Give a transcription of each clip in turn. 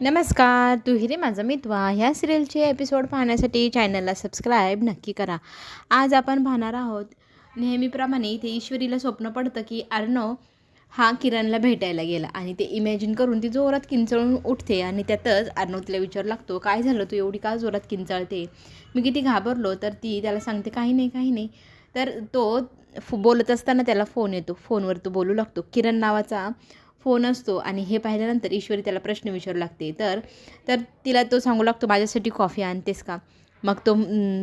नमस्कार तू हिरे माझा मितवा. ह्या सिरियलचे एपिसोड पाहण्यासाठी चॅनलला सबस्क्राईब नक्की करा. आज आपण पाहणार आहोत नेहमीप्रमाणे इथे ईश्वरीला स्वप्न पडतं की अर्णव हा किरणला भेटायला गेला आणि ते इमॅजिन करून ती जोरात किंचळून उठते आणि त्यातच अर्णव तिला विचार लागतो काय झालं? तू एवढी का जोरात किंचाळते? मी किती घाबरलो. तर ती त्याला सांगते काही नाही काही नाही. तर तो फ बोलत असताना त्याला फोन येतो. फोनवर तो बोलू लागतो. किरण नावाचा फोन असतो आणि हे पाहिल्यानंतर ईश्वरी त्याला प्रश्न विचारू लागते. तर तर तिला तो सांगू लागतो माझ्यासाठी कॉफी आणतेस का? मग तो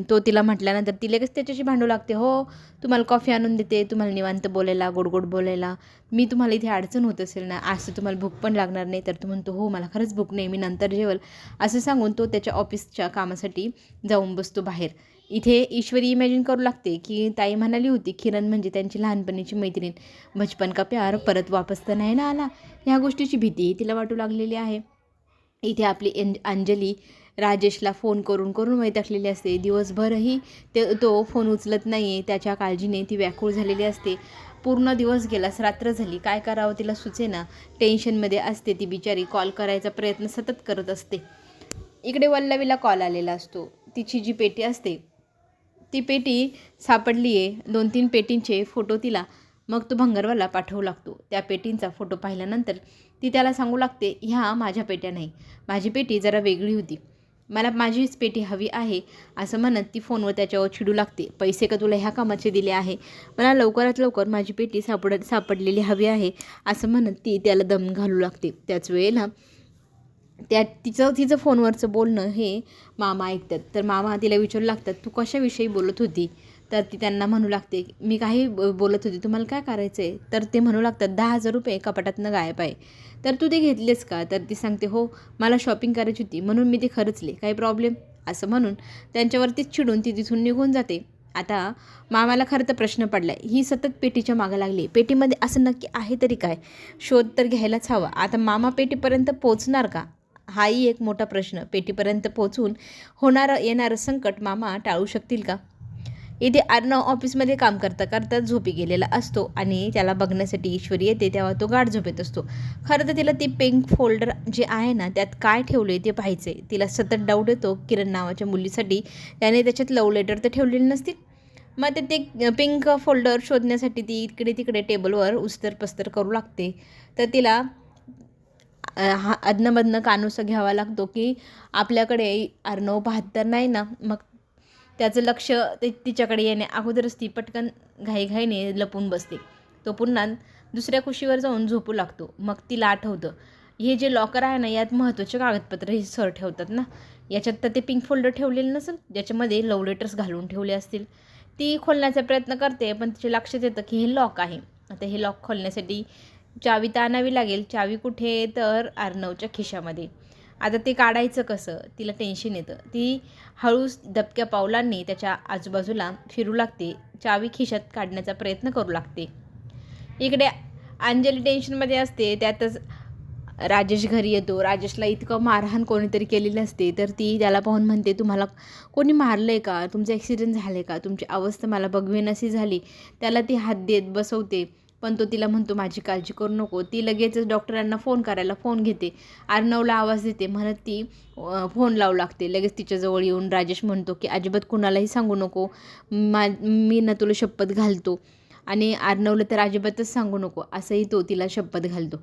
तो तिला म्हटल्यानंतर ती लगेच त्याच्याशी भांडू लागते. हो तुम्हाला कॉफी आणून देते तुम्हाला निवांत बोलायला गोड गोड बोलायला. मी तुम्हाला इथे अडचण होत असेल ना आज तर तुम्हाला भूक पण लागणार नाही. तर तू म्हणतो हो मला खरंच भूक नाही मी नंतर जेवल. असं सांगून तो त्याच्या ऑफिसच्या कामासाठी जाऊन बसतो बाहेर. इथे ईश्वरी इमॅजिन करू लागते की ताई म्हणाली होती किरण म्हणजे त्यांची लहानपणीची मैत्रीण. बचपन का प्यार परत वापस तर नाही ना आला. ह्या गोष्टीची भीती तिला वाटू लागलेली आहे. इथे आपली एन अंजली राजेशला फोन करून करून वैतागलेली असते. दिवसभरही ते तो फोन उचलत नाही आहे त्याच्या काळजीने ती व्याकुळ झालेली असते. पूर्ण दिवस गेलास रात्र झाली. काय करावं तिला सुचेना टेन्शनमध्ये असते ती बिचारी. कॉल करायचा प्रयत्न सतत करत असते. इकडे वल्लवीला कॉल आलेला असतो. तिची जी पेटी असते ती पेटी सापडली आहे दोन तीन पेटींचे फोटो तिला. मग तो भंगारवाला पाठवू लागतो. त्या पेटींचा फोटो पाहिल्यानंतर ती त्याला सांगू लागते ह्या माझ्या पेट्या नाही. माझी पेटी जरा वेगळी होती. मला माझीच पेटी हवी आहे असं म्हणत ती फोनवर त्याच्यावर चिडू लागते. पैसे का तुला ह्या कामाचे दिले आहे? मला लवकरात लवकर माझी पेटी सापड सापडलेली हवी आहे असं म्हणत ती त्याला दम घालू लागते. त्याच वेळेला त्या तिचं तिचं फोनवरचं बोलणं हे मामा ऐकतात. तर मामा तिला विचारू लागतात तू कशाविषयी बोलत होती? तर ती त्यांना म्हणू लागते मी काही ब- बोलत होती तुम्हाला काय करायचं आहे तर ते म्हणू लागतात दहा हजार रुपये कपाटातनं गायब आहे. तर तू ते घेतलेस का? तर ती सांगते हो मला शॉपिंग करायची होती म्हणून मी ते खरचले काही प्रॉब्लेम असं म्हणून त्यांच्यावरतीच चिडून ती तिथून निघून जाते. आता मामाला खरं तर प्रश्न पडला आहे ही सतत पेटीच्या मागं लागली पेटीमध्ये असं नक्की आहे तरी काय? शोध तर घ्यायलाच हवा आता मामा पेटीपर्यंत पोचणार का? हाही एक मोठा प्रश्न पेटीपर्यंत पोचून होणारं येणारं संकट मामा टाळू शकतील का? इथे अर्णव ऑफिसमध्ये काम करता करता झोपी गेलेला असतो आणि त्याला बघण्यासाठी ईश्वरी येते तेव्हा तो गाढ झोपेत असतो. खरं तर तिला ती पिंक फोल्डर जे आहे ना त्यात काय ठेवले ते पाहायचे तिला सतत डाऊट येतो किरण नावाच्या मुलीसाठी. त्याने त्याच्यात लव लेटर तर ठेवलेले नसतील. मग ते ते पिंक फोल्डर शोधण्यासाठी ती इकडे तिकडे टेबलवर उस्तर पस्तर करू लागते. तर तिला हा अदनमधनं कानूसा घ्यावा लागतो की आपल्याकडे अर्णव पाहत तर नाही ना मग त्याचं लक्ष ते तिच्याकडे येण्या अगोदरच ती पटकन घाईघाईने लपून बसते. तो पुन्हा दुसऱ्या कुशीवर जाऊन झोपू लागतो. मग तिला आठवतं हे जे लॉकर आहे ना यात महत्त्वाचे कागदपत्र हे सर ठेवतात ना. याच्यात तर ते पिंक फोल्डर ठेवलेलं नसेल ज्याच्यामध्ये लव लेटर्स घालून ठेवले असतील. ती खोलण्याचा प्रयत्न करते पण तिच्या लक्षात येतं की हे लॉक आहे. आता हे लॉक खोलण्यासाठी चावी तर आणावी लागेल. चावी कुठे तर आर्नवच्या खिशामध्ये. आता ते काढायचं कसं? तिला टेन्शन येतं. ती हळूच दबक्या पावलांनी त्याच्या आजूबाजूला फिरू लागते. चावी खिशात काढण्याचा प्रयत्न करू लागते. इकडे अंजली टेन्शनमध्ये असते. त्यातच राजेश घरी येतो. राजेशला इतकं मारहाण कोणीतरी केलेली असते. तर ती त्याला पाहून म्हणते तुम्हाला कोणी मारलं आहे का? तुमचं ॲक्सिडेंट झालं आहे का? तुमची अवस्था मला बघवेनशी झाली. त्याला ती हात देत बसवते. पण तो तिला म्हणतो माझी काळजी करू नको. ती लगेचच डॉक्टरांना फोन करायला फोन घेते. अर्णवला आवाज देते म्हणत ती फोन लावू लागते. लगेच तिच्याजवळ येऊन राजेश म्हणतो की अजिबात कुणालाही सांगू नको. मा मी ना तुला शपथ घालतो. आणि अर्णवला तर अजिबातच सांगू नको असंही तो तिला शपथ घालतो.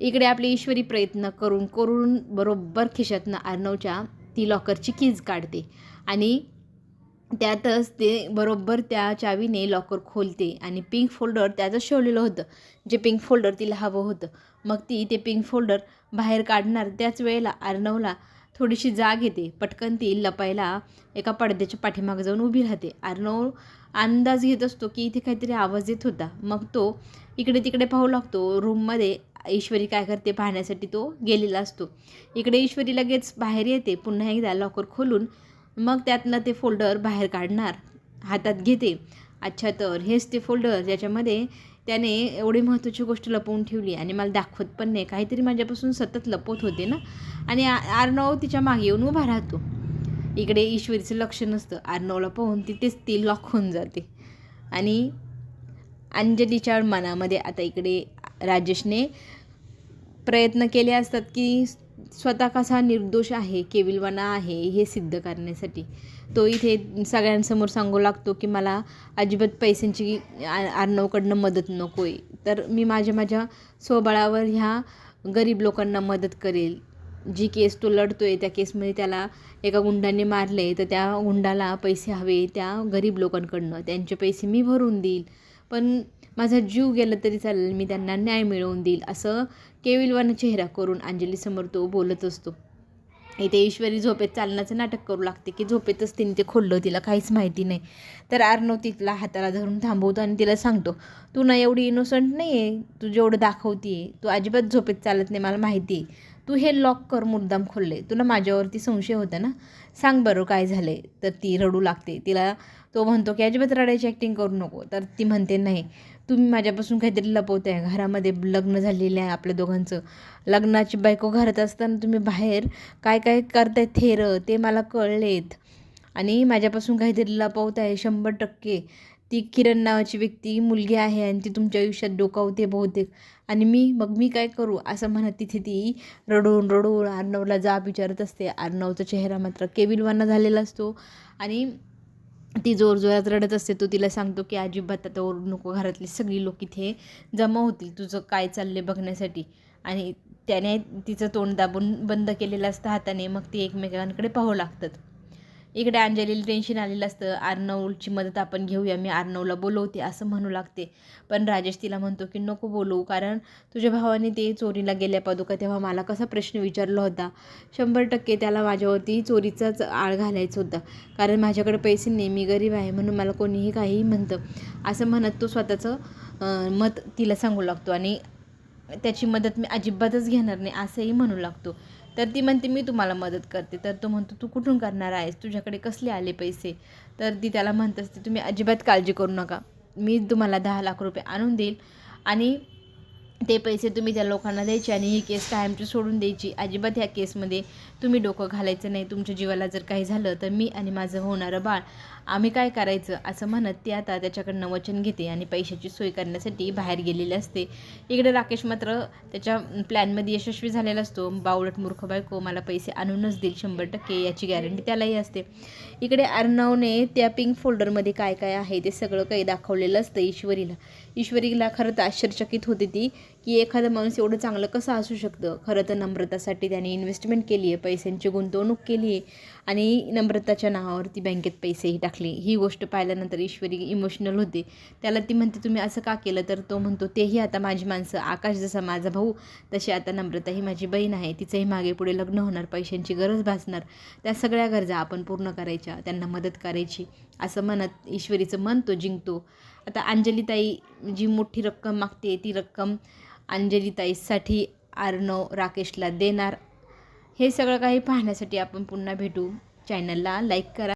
इकडे आपले ईश्वरी प्रयत्न करून करून बरोबर खिशातनं अर्णवच्या ती लॉकरची कीज काढते. आणि त्यातच ते बरोबर त्या चावीने लॉकर खोलते आणि पिंक फोल्डर त्याचं शिवलेलं होतं. जे पिंक फोल्डर तिला हवं होतं. मग ती ते पिंक फोल्डर बाहेर काढणार. त्याच वेळेला अर्णवला थोडीशी जाग येते. पटकन ती लपायला एका पडद्याच्या पाठीमागे जाऊन उभी राहते. अर्णव अंदाज घेत असतो की इथे काहीतरी आवाज येत होता. मग तो इकडे तिकडे पाहू लागतो. रूममध्ये ईश्वरी काय करते पाहण्यासाठी तो गेलेला असतो. इकडे ईश्वरी लगेच बाहेर येते. पुन्हा एकदा लॉकर खोलून मग त्यातलं ते फोल्डर बाहेर काढणार हातात घेते. अच्छा तर हेच ते फोल्डर ज्याच्यामध्ये त्याने एवढी महत्त्वाची गोष्ट लपवून ठेवली आणि मला दाखवत पण नाही. काहीतरी माझ्यापासून सतत लपवत होते ना. आणि आ- आर्नव तिच्यामागे येऊन उभा राहतो. इकडे ईश्वरीचं लक्ष नसतं. आर्नवला पाहून तिथेच ती लॉक होऊन जाते. आणि अंजलीच्या मनामध्ये आता इकडे राजेशने प्रयत्न केले असतात की स्वतः कसा निर्दोष आहे केविलवाना आहे हे सिद्ध करण्यासाठी. तो इथे सगळ्यांसमोर सांगू लागतो की मला अजिबात पैशांची आ- अर्णवकडनं मदत नको आहे तर मी माझ्या माझ्या स्वबळावर ह्या गरीब लोकांना मदत करेल. जी केस तो लढतो आहे त्या केसमध्ये त्याला एका गुंडाने मारले तर त्या गुंडाला पैसे हवे त्या गरीब लोकांकडनं. त्यांचे पैसे मी भरून देईल. पण माझा जीव गेला तरी चालेल मी त्यांना न्याय मिळवून देईल असं केविलवान चेहरा करून अंजलीसमोर तो बोलत असतो. इथे ईश्वरी झोपेत चालण्याचं नाटक करू लागते की झोपेतच तिने ते खोललं तिला काहीच माहिती नाही. तर आर्नव तिला हाताला धरून थांबवतो आणि तिला सांगतो तू ना एवढी इनोसंट नाही आहे तू जेवढं दाखवते तू अजिबात झोपेत चालत नाही मला माहिती आहे तू हे लॉक कर मुद्दाम खोलले. तुला माझ्यावरती संशय होता ना? सांग बरं काय झालं तर ती रडू लागते. तिला तो म्हणतो की अजिबात रडायची ॲक्टिंग करू नको. तर ती म्हणते नाही तुम्ही माझ्यापासून काहीतरी लपवत आहे घरामध्ये लग्न झालेलं आहे आपल्या दोघांचं. लग्नाची बायको घरात असताना तुम्ही बाहेर काय काय करताय थेरं ते मला कळलेत. आणि माझ्यापासून काहीतरी लपवत आहे शंभर टक्के. ती किरण नावाची व्यक्ती मुलगी आहे आणि ती तुमच्या आयुष्यात डोकावते बहुतेक. आणि मी मग मी काय करू? असं म्हणत तिथे ती रडून रडून अर्णवला जाब विचारत असते. अर्णवचा चेहरा मात्र केविलवाना झालेला असतो. आणि ती जोरजोरात रडत असते तो तिला सांगतो की अजिबात आता ओरडू नको घरातली सगळी लोक इथे जमा होतील तुझं काय चालले बघण्यासाठी? आणि त्याने तिचं तोंड दाबून बंद केलेलं असतं हाताने मग ती एकमेकांकडे पाहू लागतात. इकडे अंजलीला टेन्शन आलेलं असतं. आर्नवची मदत आपण घेऊया मी आर्नवला बोलवते असं म्हणू लागते. पण राजेश तिला म्हणतो की नको बोलवू कारण तुझ्या भावाने ते चोरीला गेल्या पादुका तेव्हा मला कसा प्रश्न विचारला होता. शंभर टक्के त्याला माझ्यावरती चोरीचाच आळ घालायचं होता. कारण माझ्याकडे पैसे नाही मी गरीब आहे म्हणून मला कोणीही काहीही म्हणतं. असं म्हणत तो स्वतःचं मत तिला सांगू लागतो आणि त्याची मदत मी अजिबातच घेणार नाही असंही म्हणू लागतो. तर ती म्हणते मी तुम्हाला मदत करते. तर तो म्हणतो तू कुठून करणार आहेस? तुझ्याकडे कसले आले पैसे? तर ती त्याला म्हणत असते तुम्ही अजिबात काळजी करू नका. मी तुम्हाला दहा लाख रुपये आणून देईल आणि ते पैसे तुम्ही त्या लोकांना द्यायचे आणि ही केस कायमची सोडून द्यायची. अजिबात ह्या केसमध्ये तुम्ही डोकं घालायचं नाही. तुमच्या जीवाला जर काही झालं तर मी आणि माझं होणारं बाळ. आम्ही काय करायचं? असं म्हणत ती आता त्याच्याकडनं वचन घेते आणि पैशाची सोय करण्यासाठी बाहेर गेलेली असते. इकडे राकेश मात्र त्याच्या प्लॅनमध्ये यशस्वी झालेला असतो. बावळट मूर्ख बायको मला पैसे आणूनच देईल शंभर टक्के याची गॅरंटी त्यालाही असते. इकडे अर्णवने त्या पिंक फोल्डरमध्ये काय काय आहे ते सगळं काही दाखवलेलं असतं ईश्वरीला. ईश्वरीला खरं तर आश्चर्यचकित होते ती. की एखादा माणूस एवढं चांगलं कसं असू शकतं? खरं तर नम्रतासाठी त्याने इन्व्हेस्टमेंट केली आहे पैशांची गुंतवणूक केली आहे आणि नम्रताच्या नावावरती बँकेत पैसेही टाकले. ही गोष्ट पाहिल्यानंतर ईश्वरी इमोशनल होते. त्याला ती म्हणते तुम्ही असं का केलं? तर तो म्हणतो तेही आता माझी माणसं आकाश जसा माझा भाऊ तशी आता नम्रता ही माझी बहीण आहे. तिचंही मागे पुढे लग्न होणार पैशांची गरज भासणार. त्या सगळ्या गरजा आपण पूर्ण करायच्या त्यांना मदत करायची. असं म्हणत ईश्वरीचं मन तो जिंकतो. आता अंजलीताई जी मोठी रक्कम मागते ती रक्कम अंजलीताईसाठी आर्णव राकेशला देणार. हे सगळं काही पाहण्यासाठी आपण पुन्हा भेटू. चॅनलला लाईक करा.